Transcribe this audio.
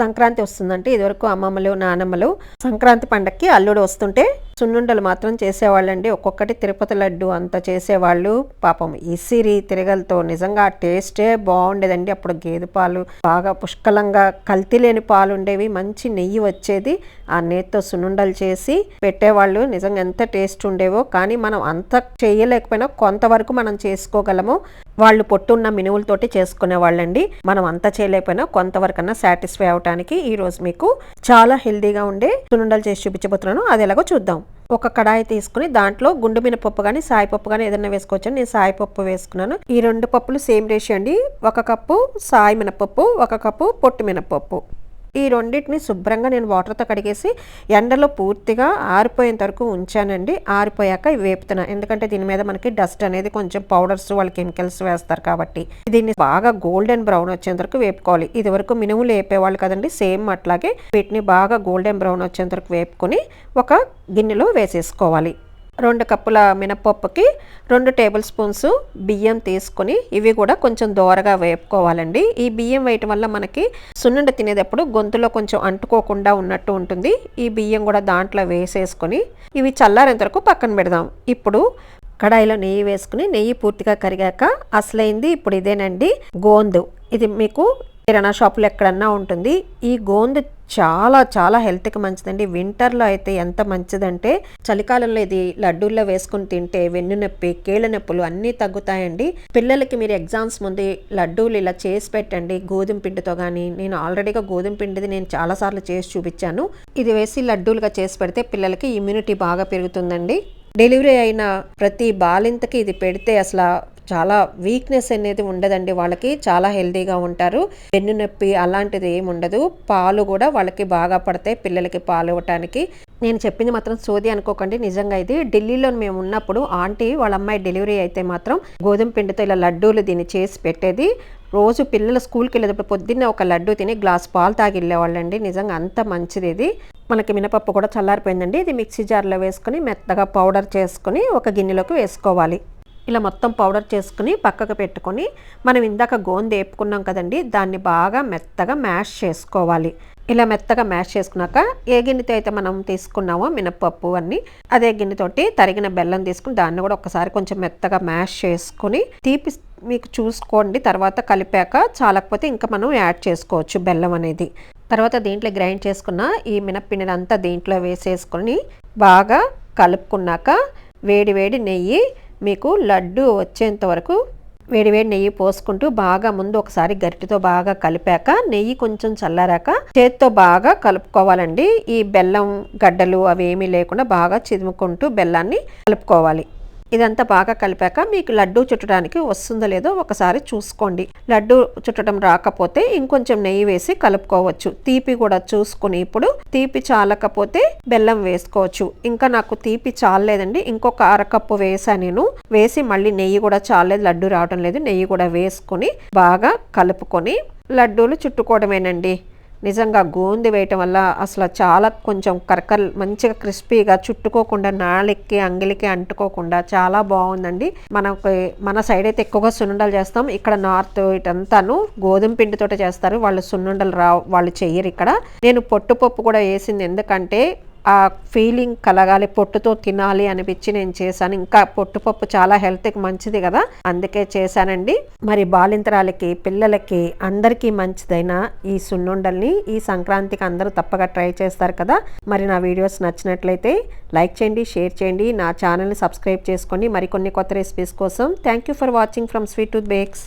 సంక్రాంతి వస్తుందంటే ఇదివరకు అమ్మమ్మలు నానమ్మలు సంక్రాంతి పండక్కి అల్లుడు వస్తుంటే సున్నుండలు మాత్రం చేసేవాళ్ళండి. ఒక్కొక్కటి తిరుపతి లడ్డు అంత చేసేవాళ్ళు. పాపం ఇసిరి తిరగలతో నిజంగా ఆ టేస్టే బాగుండేదండి. అప్పుడు గేదె పాలు బాగా పుష్కలంగా కల్తీ లేని పాలు ఉండేవి మంచి నెయ్యి వచ్చేది. ఆ నేతితో సున్నుండలు చేసి పెట్టేవాళ్ళు. నిజంగా ఎంత టేస్ట్ ఉండేవో. కానీ మనం అంత చేయలేకపోయినా కొంతవరకు మనం చేసుకోగలము. వాళ్ళు పొట్టున్న మినువులతోటి చేసుకునే వాళ్ళండి. మనం అంత చేయలేకపోయినా కొంతవరకన్నా సాటిస్ఫై అవడానికి ఈ రోజు మీకు చాలా హెల్దీగా ఉండే సున్నుండలు చేసి చూపించబోతున్నాను అది ఎలాగో చూద్దాం. ఒక కడాయి తీసుకుని దాంట్లో గుండు మినపప్పు కానీ సాయిపప్పు కానీ ఏదైనా వేసుకోవచ్చు నేను సాయిపప్పు వేసుకున్నాను. ఈ రెండు పప్పులు సేమ్ రేషియో అండి. ఒక కప్పు సాయి మినపప్పు ఒక కప్పు పొట్టు మినపప్పు. ఈ రెండింటిని శుభ్రంగా నేను వాటర్తో కడిగేసి ఎండలో పూర్తిగా ఆరిపోయేంత వరకు ఉంచానండి. ఆరిపోయాక వేపుతున్నా. ఎందుకంటే దీని మీద మనకి డస్ట్ అనేది కొంచెం పౌడర్స్ వాళ్ళు కెమికల్స్ వేస్తారు కాబట్టి. దీన్ని బాగా గోల్డెన్ బ్రౌన్ వచ్చేంత వరకు వేపుకోవాలి. ఇది వరకు మినుములు వేపేవాళ్ళు కదండి సేమ్ అట్లాగే వీటిని బాగా గోల్డెన్ బ్రౌన్ వచ్చేంత వరకు వేపుకొని ఒక గిన్నెలో వేసేసుకోవాలి. రెండు కప్పుల మినపప్పుకి రెండు టేబుల్ స్పూన్స్ బియ్యం తీసుకొని ఇవి కూడా కొంచెం దోరగా వేపుకోవాలండి. ఈ బియ్యం వేయటం వల్ల మనకి సున్నుండ తినేటప్పుడు గొంతులో కొంచెం అంటుకోకుండా ఉన్నట్టు ఉంటుంది. ఈ బియ్యం కూడా దాంట్లో వేసేసుకొని ఇవి చల్లారేంత వరకు పక్కన పెడదాం. ఇప్పుడు కడాయిలో నెయ్యి వేసుకుని నెయ్యి పూర్తిగా కరిగాక అసలైంది ఇప్పుడు ఇదేనండి గోందు. ఇది మీకు కిరాణా షాపులో ఎక్కడన్నా ఉంటుంది. ఈ గోంద చాలా చాలా హెల్త్కి మంచిదండి. వింటర్లో అయితే ఎంత మంచిదంటే చలికాలంలో ఇది లడ్డూల్లో వేసుకుని తింటే వెన్ను నొప్పి కీళ్ళ నొప్పులు అన్నీ తగ్గుతాయండి. పిల్లలకి మీరు ఎగ్జామ్స్ ముందు లడ్డూలు ఇలా చేసి పెట్టండి. గోధుమ పిండితో కానీ నేను ఆల్రెడీగా గోధుమ పిండిది నేను చాలాసార్లు చేసి చూపించాను. ఇది వేసి లడ్డూలుగా చేసి పెడితే పిల్లలకి ఇమ్యూనిటీ బాగా పెరుగుతుందండి. డెలివరీ అయిన ప్రతి బాలింతకి ఇది పెడితే అసలు చాలా వీక్నెస్ అనేది ఉండదండి. వాళ్ళకి చాలా హెల్తీగా ఉంటారు. వెన్ను నొప్పి అలాంటిది ఏమి ఉండదు. పాలు కూడా వాళ్ళకి బాగా పడతాయి పిల్లలకి పాలు ఇవ్వటానికి. నేను చెప్పింది మాత్రం సోది అనుకోకండి. నిజంగా ఇది ఢిల్లీలో మేము ఉన్నప్పుడు ఆంటీ వాళ్ళ అమ్మాయి డెలివరీ అయితే మాత్రం గోధుమ పిండితో ఇలా లడ్డూలు దీన్ని చేసి పెట్టేది. రోజు పిల్లలు స్కూల్కి వెళ్ళేటప్పుడు పొద్దున్నే ఒక లడ్డు తిని గ్లాస్ పాలు తాగి వెళ్ళేవాళ్ళండి నిజంగా అంత మంచిది ఇది. మనకి మినపప్పు కూడా చల్లారిపోయిందండి. ఇది మిక్సీ జార్లో వేసుకొని మెత్తగా పౌడర్ చేసుకొని ఒక గిన్నెలోకి వేసుకోవాలి. ఇలా మొత్తం పౌడర్ చేసుకుని పక్కకు పెట్టుకొని మనం ఇందాక గోంది వేపుకున్నాం కదండి దాన్ని బాగా మెత్తగా మ్యాష్ చేసుకోవాలి. ఇలా మెత్తగా మ్యాష్ చేసుకున్నాక ఏ గిన్నెతో అయితే మనం తీసుకున్నామో మినపప్పు అన్నీ అదే గిన్నెతోటి తరిగిన బెల్లం తీసుకుని దాన్ని కూడా ఒకసారి కొంచెం మెత్తగా మ్యాష్ చేసుకుని తీపి మీకు చూసుకోండి. తర్వాత కలిపాక చాలకపోతే ఇంకా మనం యాడ్ చేసుకోవచ్చు బెల్లం అనేది. తర్వాత దీంట్లో గ్రైండ్ చేసుకున్న ఈ మినప్పిండిని అంతా దీంట్లో వేసేసుకొని బాగా కలుపుకున్నాక వేడి వేడి నెయ్యి మీకు లడ్డు వచ్చేంత వరకు వేడివేడి నెయ్యి పోసుకుంటూ బాగా ముందు ఒకసారి గరిటెతో బాగా కలిపాక నెయ్యి కొంచెం చల్లారాక చేత్తో బాగా కలుపుకోవాలండి. ఈ బెల్లం గడ్డలు అవి ఏమీ లేకుండా బాగా చిదుముకుంటూ బెల్లాన్ని కలుపుకోవాలి. ఇదంతా బాగా కలిపాక మీకు లడ్డు చుట్టడానికి వస్తుందో లేదో ఒకసారి చూసుకోండి. లడ్డు చుట్టడం రాకపోతే ఇంకొంచెం నెయ్యి వేసి కలుపుకోవచ్చు. తీపి కూడా చూసుకుని ఇప్పుడు తీపి చాలకపోతే బెల్లం వేసుకోవచ్చు. ఇంకా నాకు తీపి చాలలేదండి. ఇంకొక అరకప్పు వేసా నేను. వేసి మళ్ళీ నెయ్యి కూడా చాలలేదు. లడ్డు రావడం లేదు. నెయ్యి కూడా వేసుకొని బాగా కలుపుకొని లడ్డూలు చుట్టుకోవడమేనండి. నిజంగా గోంది వేయటం వల్ల అసలు చాలా కొంచెం కరకల్ మంచిగా క్రిస్పీగా చుట్టుకోకుండా నాళెక్కి అంగిలికి అంటుకోకుండా చాలా బాగుందండి. మనకి మన సైడ్ అయితే ఎక్కువగా సున్నుండలు చేస్తాం. ఇక్కడ నార్త్ ఇటంతాను గోధుమ పిండితో చేస్తారు. వాళ్ళు సున్నుండలు రా వాళ్ళు చెయ్యరు ఇక్కడ. నేను పొట్టుపప్పు కూడా వేసింది ఎందుకంటే ఆ ఫీలింగ్ కలగాలి పొట్టుతో తినాలి అనిపించి నేను చేశాను. ఇంకా పొట్టుపప్పు చాలా హెల్త్కి మంచిది కదా. అందుకే చేశానండి. మరి బాలింతరాలకి పిల్లలకి అందరికీ మంచిదైన ఈ సున్నుండల్ని ఈ సంక్రాంతికి అందరూ తప్పగా ట్రై చేస్తారు కదా. మరి నా వీడియోస్ నచ్చినట్లయితే లైక్ చేయండి షేర్ చేయండి. నా ఛానల్ని సబ్స్క్రైబ్ చేసుకోండి మరికొన్ని కొత్త రెసిపీస్ కోసం thank you for watching from sweet tooth bakes